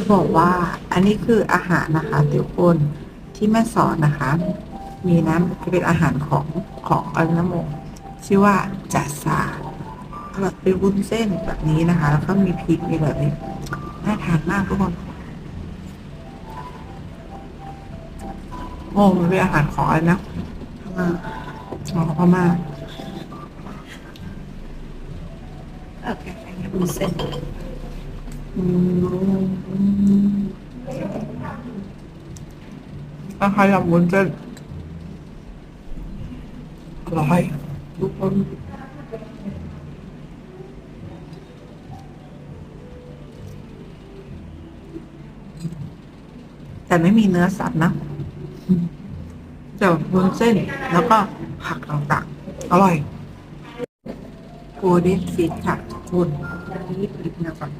จะบอกว่าอันนี้คืออาหารนะคะทุกคนที่แม่สอนนะคะ มีน้ำจะเป็นอาหารของของอะไรนะโมชื่อว่าจัสซาแบบเป็นวุ้นเส้นแบบนี้นะคะ แล้วก็มีพริกมีแบบนี้น่าทานมากทุกคนโอ้มันเป็นอาหารของอะไรนะพม่าของพม่าโอเคอันนี้วุ้นเส้นอืม อาหารยำวุ้นเส้นอร่อยทุกคนแต่ไม่มีเนื้อสัตว์นะแต่วุ้นเส้นแล้วก็ผักต่างๆ อร่อยโกลเด้นฟิตค่ะทุกคนนี่พริกนะครับ